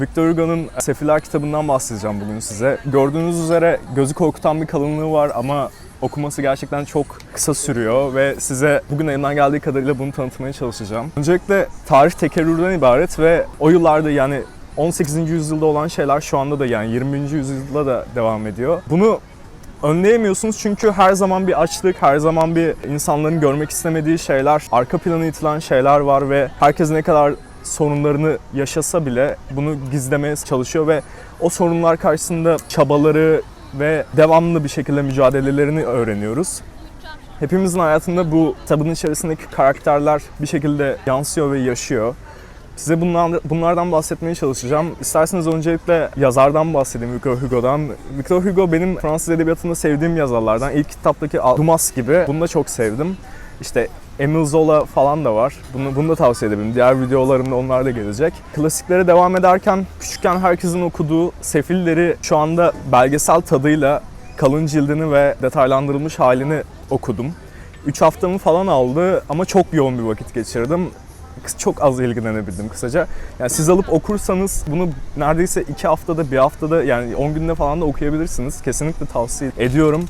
Victor Hugo'nun Sefiller kitabından bahsedeceğim bugün size. Gördüğünüz üzere gözü korkutan bir kalınlığı var ama okuması gerçekten çok kısa sürüyor ve size bugün elimden geldiği kadarıyla bunu tanıtmaya çalışacağım. Öncelikle tarih tekerrürden ibaret ve o yıllarda yani 18. yüzyılda olan şeyler şu anda da yani 20. yüzyılda da devam ediyor. Bunu önleyemiyorsunuz çünkü her zaman bir açlık, her zaman bir insanların görmek istemediği şeyler, arka plana itilen şeyler var ve herkes ne kadar sorunlarını yaşasa bile bunu gizlemeye çalışıyor ve o sorunlar karşısında çabaları ve devamlı bir şekilde mücadelelerini öğreniyoruz. Hepimizin hayatında bu kitabın içerisindeki karakterler bir şekilde yansıyor ve yaşıyor. Size bunlar, bunlardan bahsetmeye çalışacağım. İsterseniz öncelikle yazardan bahsedeyim Victor Hugo'dan. Victor Hugo benim Fransız edebiyatında sevdiğim yazarlardan. İlk kitaptaki Dumas gibi. Bunu da çok sevdim. İşte Emile Zola falan da var. Bunu, bunu da tavsiye edebilirim. Diğer videolarımda onlar da gelecek. Klasiklere devam ederken küçükken herkesin okuduğu Sefilleri şu anda belgesel tadıyla kalın cildini ve detaylandırılmış halini okudum. 3 haftamı falan aldı ama çok yoğun bir vakit geçirdim çok az ilgilenebildim kısaca. Yani siz alıp okursanız bunu neredeyse 2 haftada, bir haftada yani 10 günde falan da okuyabilirsiniz. Kesinlikle tavsiye ediyorum.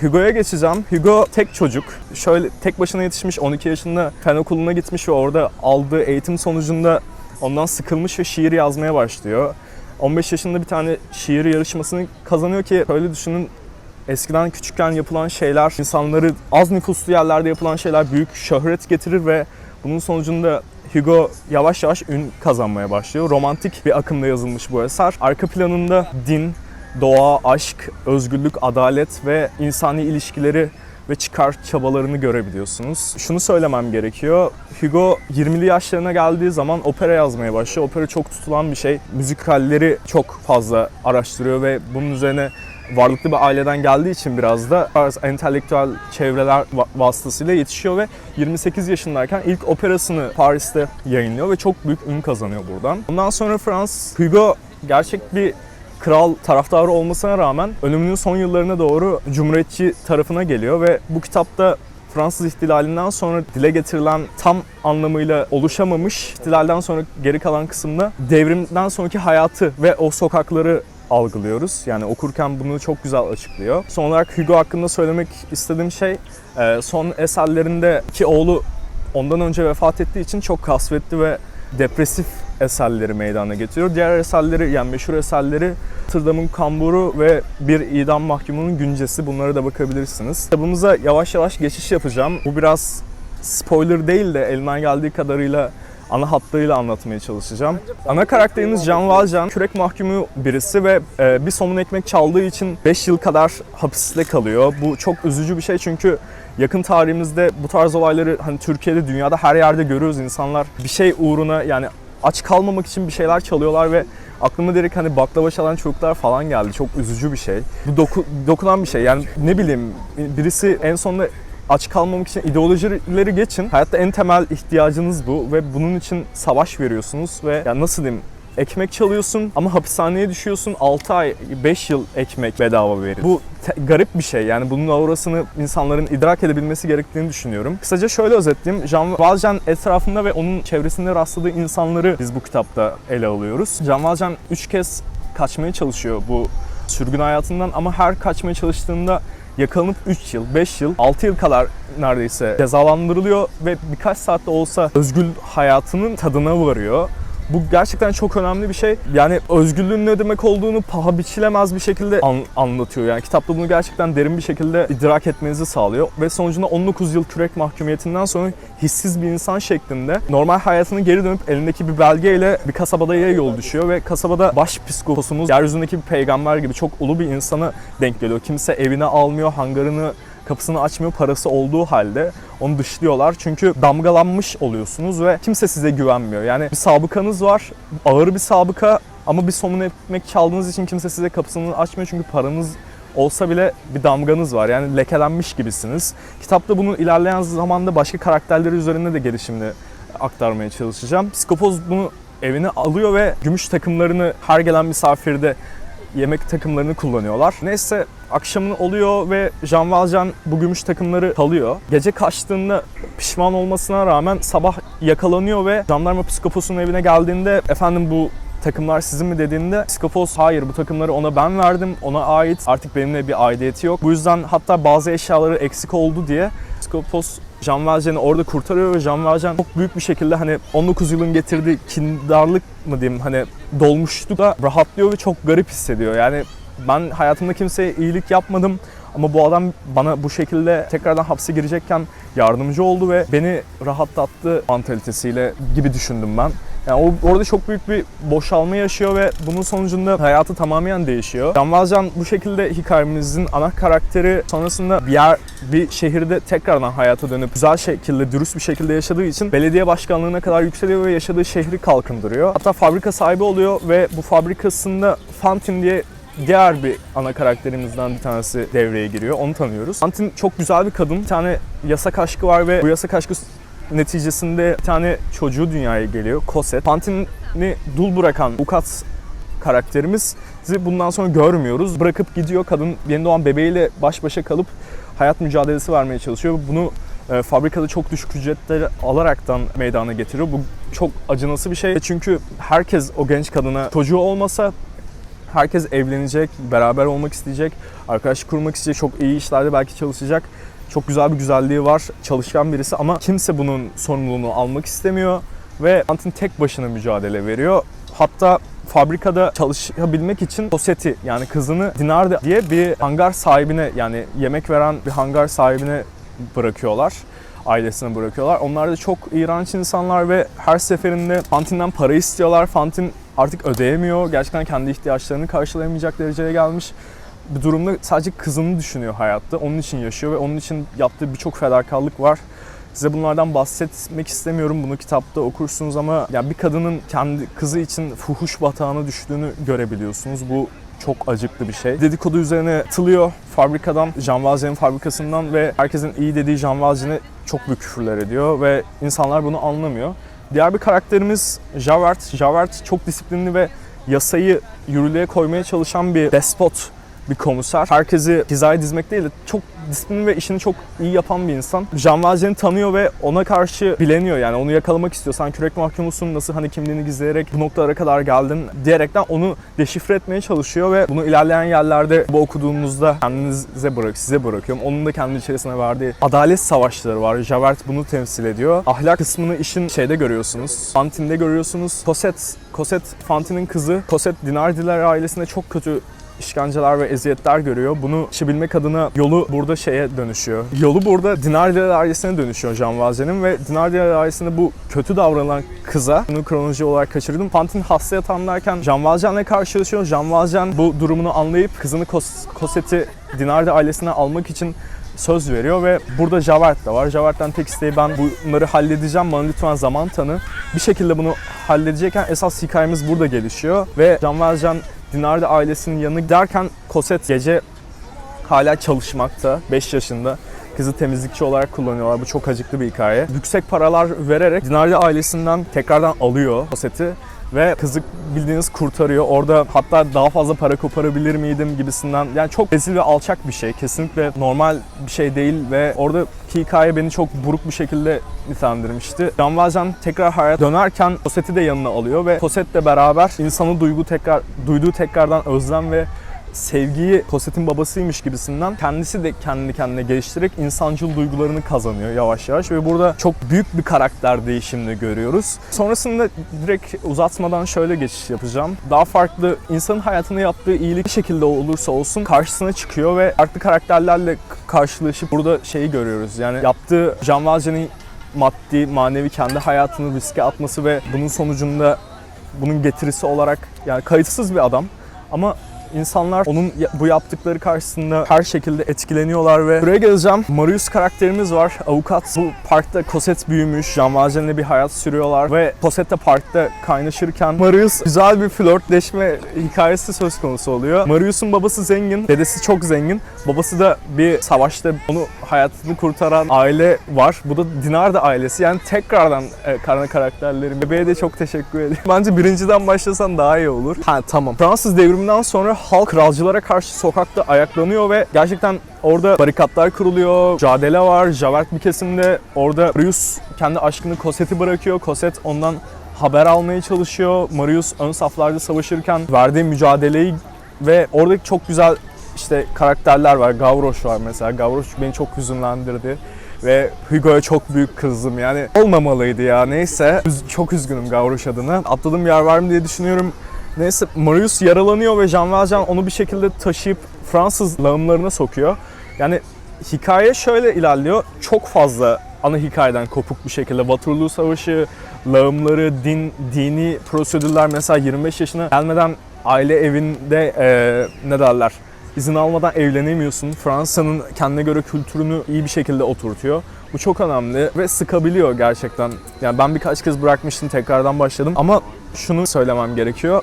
Hugo'ya geçeceğim. Hugo tek çocuk. Şöyle tek başına yetişmiş, 12 yaşında fen okuluna gitmiş ve orada aldığı eğitim sonucunda ondan sıkılmış ve şiir yazmaya başlıyor. 15 yaşında bir tane şiir yarışmasını kazanıyor ki öyle düşünün eskiden küçükken yapılan şeyler, insanları az nüfuslu yerlerde yapılan şeyler büyük şöhret getirir ve bunun sonucunda Hugo yavaş yavaş ün kazanmaya başlıyor. Romantik bir akımda yazılmış bu eser. Arka planında din, doğa, aşk, özgürlük, adalet ve insani ilişkileri ve çıkar çabalarını görebiliyorsunuz. Şunu söylemem gerekiyor. Hugo 20'li yaşlarına geldiği zaman opera yazmaya başlıyor. Opera çok tutulan bir şey. Müzikalleri çok fazla araştırıyor ve bunun üzerine varlıklı bir aileden geldiği için biraz da entelektüel çevreler vasıtasıyla yetişiyor ve 28 yaşındayken ilk operasını Paris'te yayınlıyor ve çok büyük ün kazanıyor buradan. Ondan sonra Frans Hugo gerçek bir kral taraftarı olmasına rağmen ölümünün son yıllarına doğru cumhuriyetçi tarafına geliyor ve bu kitapta Fransız ihtilalinden sonra dile getirilen tam anlamıyla oluşamamış ihtilalden sonra geri kalan kısımda devrimden sonraki hayatı ve o sokakları algılıyoruz. Yani okurken bunu çok güzel açıklıyor. Son olarak Hugo hakkında söylemek istediğim şey son eserlerinde ki oğlu ondan önce vefat ettiği için çok kasvetli ve depresif eserleri meydana getiriyor. Diğer eserleri yani meşhur eserleri Tırdam'ın Kamburu ve Bir idam Mahkumunun Güncesi bunlara da bakabilirsiniz. Kitabımıza yavaş yavaş geçiş yapacağım. Bu biraz spoiler değil de elimden geldiği kadarıyla ana hattıyla anlatmaya çalışacağım. Ana karakterimiz Can Valcan, kürek mahkumu birisi ve bir somun ekmek çaldığı için 5 yıl kadar hapiste kalıyor. Bu çok üzücü bir şey çünkü yakın tarihimizde bu tarz olayları hani Türkiye'de, dünyada her yerde görüyoruz. İnsanlar bir şey uğruna yani aç kalmamak için bir şeyler çalıyorlar ve aklıma direkt hani baklava çalan çocuklar falan geldi. Çok üzücü bir şey. Bu doku, dokunan bir şey. Yani ne bileyim birisi en sonunda aç kalmamak için ideolojileri geçin. Hayatta en temel ihtiyacınız bu ve bunun için savaş veriyorsunuz ve yani nasıl diyeyim ekmek çalıyorsun ama hapishaneye düşüyorsun 6 ay 5 yıl ekmek bedava verir. Bu garip bir şey yani bunun aurasını insanların idrak edebilmesi gerektiğini düşünüyorum. Kısaca şöyle özetleyeyim. Jean Valjean etrafında ve onun çevresinde rastladığı insanları biz bu kitapta ele alıyoruz. Jean Valjean 3 kez kaçmaya çalışıyor bu sürgün hayatından ama her kaçmaya çalıştığında yakalanıp 3 yıl, 5 yıl, 6 yıl kadar neredeyse cezalandırılıyor ve birkaç saatte olsa özgür hayatının tadına varıyor. Bu gerçekten çok önemli bir şey. Yani özgürlüğün ne demek olduğunu paha biçilemez bir şekilde an- anlatıyor. Yani kitapta bunu gerçekten derin bir şekilde idrak etmenizi sağlıyor. Ve sonucunda 19 yıl kürek mahkumiyetinden sonra hissiz bir insan şeklinde normal hayatına geri dönüp elindeki bir belgeyle bir kasabada yol düşüyor ve kasabada baş psikoposumuz yeryüzündeki bir peygamber gibi çok ulu bir insana denk geliyor. Kimse evine almıyor, hangarını kapısını açmıyor parası olduğu halde onu dışlıyorlar. Çünkü damgalanmış oluyorsunuz ve kimse size güvenmiyor. Yani bir sabıkanız var, ağır bir sabıka ama bir somun ekmek çaldığınız için kimse size kapısını açmıyor çünkü paranız olsa bile bir damganız var. Yani lekelenmiş gibisiniz. Kitapta bunun ilerleyen zamanda başka karakterleri üzerinde de gelişimini aktarmaya çalışacağım. Psikopoz bunu evine alıyor ve gümüş takımlarını her gelen misafirde yemek takımlarını kullanıyorlar. Neyse akşamın oluyor ve Jean Valjean bu gümüş takımları kalıyor. Gece kaçtığında pişman olmasına rağmen sabah yakalanıyor ve jandarma psikoposun evine geldiğinde efendim bu takımlar sizin mi dediğinde Skopos hayır bu takımları ona ben verdim. Ona ait. Artık benimle bir aidiyeti yok. Bu yüzden hatta bazı eşyaları eksik oldu diye Skopos Jean Valjean'i orada kurtarıyor ve Jean Valjean çok büyük bir şekilde hani 19 yılın getirdiği kindarlık mı diyeyim hani dolmuşlukla rahatlıyor ve çok garip hissediyor. Yani ben hayatımda kimseye iyilik yapmadım ama bu adam bana bu şekilde tekrardan hapse girecekken yardımcı oldu ve beni rahatlattı mantalitesiyle gibi düşündüm ben. Yani o, orada çok büyük bir boşalma yaşıyor ve bunun sonucunda hayatı tamamen değişiyor. Can Valjean bu şekilde hikayemizin ana karakteri sonrasında bir yer, bir şehirde tekrardan hayata dönüp güzel şekilde, dürüst bir şekilde yaşadığı için belediye başkanlığına kadar yükseliyor ve yaşadığı şehri kalkındırıyor. Hatta fabrika sahibi oluyor ve bu fabrikasında Fantin diye diğer bir ana karakterimizden bir tanesi devreye giriyor. Onu tanıyoruz. Fantin çok güzel bir kadın. Bir tane yasak aşkı var ve bu yasak aşkı neticesinde bir tane çocuğu dünyaya geliyor. Cosette. Fantin'i dul bırakan Ukat karakterimiz bundan sonra görmüyoruz. Bırakıp gidiyor. Kadın yeni doğan bebeğiyle baş başa kalıp hayat mücadelesi vermeye çalışıyor. Bunu e, fabrikada çok düşük ücretleri alaraktan meydana getiriyor. Bu çok acınası bir şey. Çünkü herkes o genç kadına çocuğu olmasa herkes evlenecek, beraber olmak isteyecek, arkadaşlık kurmak isteyecek, çok iyi işlerde belki çalışacak. Çok güzel bir güzelliği var, çalışkan birisi ama kimse bunun sorumluluğunu almak istemiyor ve Antin tek başına mücadele veriyor. Hatta fabrikada çalışabilmek için Cosette yani kızını Dinarde diye bir hangar sahibine yani yemek veren bir hangar sahibine bırakıyorlar ailesine bırakıyorlar. Onlar da çok iğrenç insanlar ve her seferinde Fantin'den para istiyorlar. Fantin artık ödeyemiyor. Gerçekten kendi ihtiyaçlarını karşılayamayacak dereceye gelmiş. Bir durumda sadece kızını düşünüyor hayatta. Onun için yaşıyor ve onun için yaptığı birçok fedakarlık var. Size bunlardan bahsetmek istemiyorum. Bunu kitapta okursunuz ama yani bir kadının kendi kızı için fuhuş batağına düştüğünü görebiliyorsunuz. Bu çok acıklı bir şey. Dedikodu üzerine atılıyor fabrikadan, Jean Valjean'in fabrikasından ve herkesin iyi dediği Jean Valjean'e çok büyük küfürler ediyor ve insanlar bunu anlamıyor. Diğer bir karakterimiz Javert. Javert çok disiplinli ve yasayı yürürlüğe koymaya çalışan bir despot, bir komiser. Herkesi hizaya dizmek değil de çok disiplinli ve işini çok iyi yapan bir insan. Jean Valjean'i tanıyor ve ona karşı bileniyor yani onu yakalamak istiyor. Sen kürek mahkumusun nasıl hani kimliğini gizleyerek bu noktalara kadar geldin diyerekten onu deşifre etmeye çalışıyor ve bunu ilerleyen yerlerde bu okuduğumuzda kendinize bırak, size bırakıyorum. Onun da kendi içerisine verdiği adalet savaşları var. Javert bunu temsil ediyor. Ahlak kısmını işin şeyde görüyorsunuz. Fantin'de görüyorsunuz. Cosette, Cosette Fantin'in kızı. Cosette Dinardiler ailesinde çok kötü işkenceler ve eziyetler görüyor. Bunu aşabilmek adına yolu burada şeye dönüşüyor. Yolu burada Dinardiler ailesine dönüşüyor Jean Valjean'in ve Dinardiler ailesinde bu kötü davranan kıza, bunu kronoloji olarak kaçırdım. Fantin hasta yatağındayken Jean Valjean'le karşılaşıyor. Jean Valjean bu durumunu anlayıp kızını Cos- Cosette'i Dinardi ailesine almak için söz veriyor ve burada Javert de var. Javert'ten tek isteği ben bunları halledeceğim. Bana lütfen zaman tanı. Bir şekilde bunu halledecekken esas hikayemiz burada gelişiyor ve Jean Valjean Dinardi ailesinin yanına giderken Cosette gece hala çalışmakta 5 yaşında. Kızı temizlikçi olarak kullanıyorlar. Bu çok acıklı bir hikaye. Yüksek paralar vererek Dinardi ailesinden tekrardan alıyor Cosette'i ve kızı bildiğiniz kurtarıyor. Orada hatta daha fazla para koparabilir miydim gibisinden. Yani çok rezil ve alçak bir şey. Kesinlikle normal bir şey değil ve oradaki hikaye beni çok buruk bir şekilde nitelendirmişti. Jean Valjean tekrar hayat dönerken Cosette'i de yanına alıyor ve Cosette'le beraber insanı duygu tekrar duyduğu tekrardan özlem ve sevgiyi Cosette'in babasıymış gibisinden kendisi de kendi kendine geliştirerek insancıl duygularını kazanıyor yavaş yavaş ve burada çok büyük bir karakter değişimini görüyoruz. Sonrasında direkt uzatmadan şöyle geçiş yapacağım. Daha farklı insanın hayatında yaptığı iyilik bir şekilde olursa olsun karşısına çıkıyor ve farklı karakterlerle karşılaşıp burada şeyi görüyoruz. Yani yaptığı Jean Valjean'in maddi, manevi kendi hayatını riske atması ve bunun sonucunda bunun getirisi olarak yani kayıtsız bir adam ama insanlar onun bu yaptıkları karşısında her şekilde etkileniyorlar ve buraya geleceğim. Marius karakterimiz var. Avukat. Bu parkta Cosette büyümüş. Jean Valjean'le bir hayat sürüyorlar ve Cosette parkta kaynaşırken Marius güzel bir flörtleşme hikayesi söz konusu oluyor. Marius'un babası zengin, dedesi çok zengin. Babası da bir savaşta onu hayatını kurtaran aile var. Bu da Dinardi ailesi. Yani tekrardan e, karna karakterlerim. Bebeğe de çok teşekkür ederim. Bence birinciden başlasan daha iyi olur. Ha tamam. Fransız devriminden sonra halk kralcılara karşı sokakta ayaklanıyor ve gerçekten orada barikatlar kuruluyor. Mücadele var. Javert bir kesimde orada Marius kendi aşkını Cosette'i bırakıyor. Cosette ondan haber almaya çalışıyor. Marius ön saflarda savaşırken verdiği mücadeleyi ve oradaki çok güzel işte karakterler var. Gavroş var mesela. Gavroş beni çok hüzünlendirdi. Ve Hugo'ya çok büyük kızdım yani. Olmamalıydı ya neyse. Çok üzgünüm Gavroş adına. Atladığım yer var mı diye düşünüyorum. Neyse Marius yaralanıyor ve Jean Valjean onu bir şekilde taşıyıp Fransız lağımlarına sokuyor. Yani hikaye şöyle ilerliyor. Çok fazla ana hikayeden kopuk bir şekilde Waterloo Savaşı, lağımları, din, dini prosedürler mesela 25 yaşına gelmeden aile evinde eee ne derler izin almadan evlenemiyorsun. Fransa'nın kendine göre kültürünü iyi bir şekilde oturtuyor. Bu çok önemli ve sıkabiliyor gerçekten. Yani ben birkaç kez bırakmıştım tekrardan başladım ama şunu söylemem gerekiyor.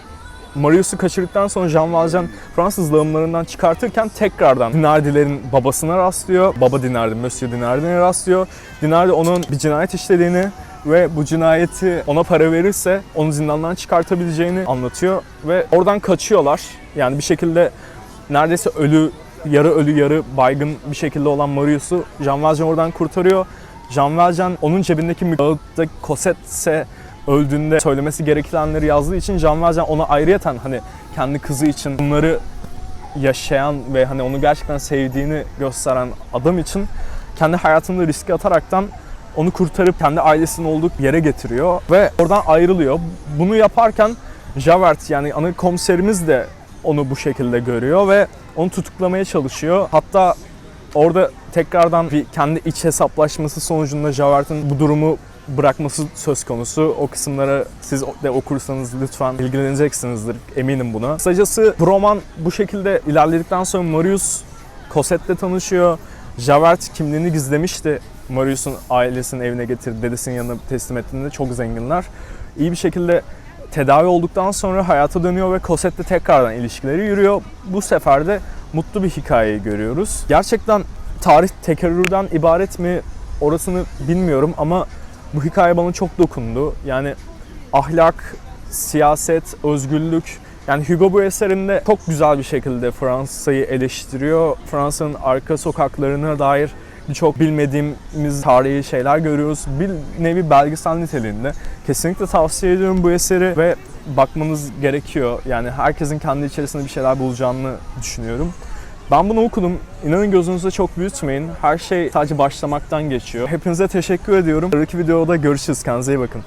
Marius'u kaçırdıktan sonra Jean Valjean Fransız lağımlarından çıkartırken tekrardan Dinardilerin babasına rastlıyor. Baba Dinardi, Monsieur Dinardi'ne rastlıyor. Dinardi onun bir cinayet işlediğini ve bu cinayeti ona para verirse onu zindandan çıkartabileceğini anlatıyor ve oradan kaçıyorlar. Yani bir şekilde neredeyse ölü, yarı ölü yarı baygın bir şekilde olan Marius'u Jean Valjean oradan kurtarıyor. Jean Valjean onun cebindeki mükağıtta Cosette öldüğünde söylemesi gerekenleri yazdığı için Jean Valjean ona ayrıyeten hani kendi kızı için bunları yaşayan ve hani onu gerçekten sevdiğini gösteren adam için kendi hayatını riske ataraktan onu kurtarıp kendi ailesinin olduğu yere getiriyor ve oradan ayrılıyor. Bunu yaparken Javert yani ana komiserimiz de onu bu şekilde görüyor ve onu tutuklamaya çalışıyor. Hatta orada tekrardan bir kendi iç hesaplaşması sonucunda Javert'in bu durumu bırakması söz konusu. O kısımlara siz de okursanız lütfen ilgileneceksinizdir eminim buna. Kısacası bu roman bu şekilde ilerledikten sonra Marius Cosette'le tanışıyor. Javert kimliğini gizlemişti. Marius'un ailesinin evine getirdi, dedesinin yanına teslim ettiğinde çok zenginler. İyi bir şekilde tedavi olduktan sonra hayata dönüyor ve Cosette'le tekrardan ilişkileri yürüyor. Bu sefer de mutlu bir hikayeyi görüyoruz. Gerçekten tarih tekerrürden ibaret mi orasını bilmiyorum ama bu hikaye bana çok dokundu. Yani ahlak, siyaset, özgürlük. Yani Hugo bu eserinde çok güzel bir şekilde Fransa'yı eleştiriyor. Fransa'nın arka sokaklarına dair birçok bilmediğimiz tarihi şeyler görüyoruz. Bir nevi belgesel niteliğinde. Kesinlikle tavsiye ediyorum bu eseri ve bakmanız gerekiyor. Yani herkesin kendi içerisinde bir şeyler bulacağını düşünüyorum. Ben bunu okudum. İnanın gözünüzde çok büyütmeyin. Her şey sadece başlamaktan geçiyor. Hepinize teşekkür ediyorum. Sonraki videoda görüşürüz. Kendinize iyi bakın.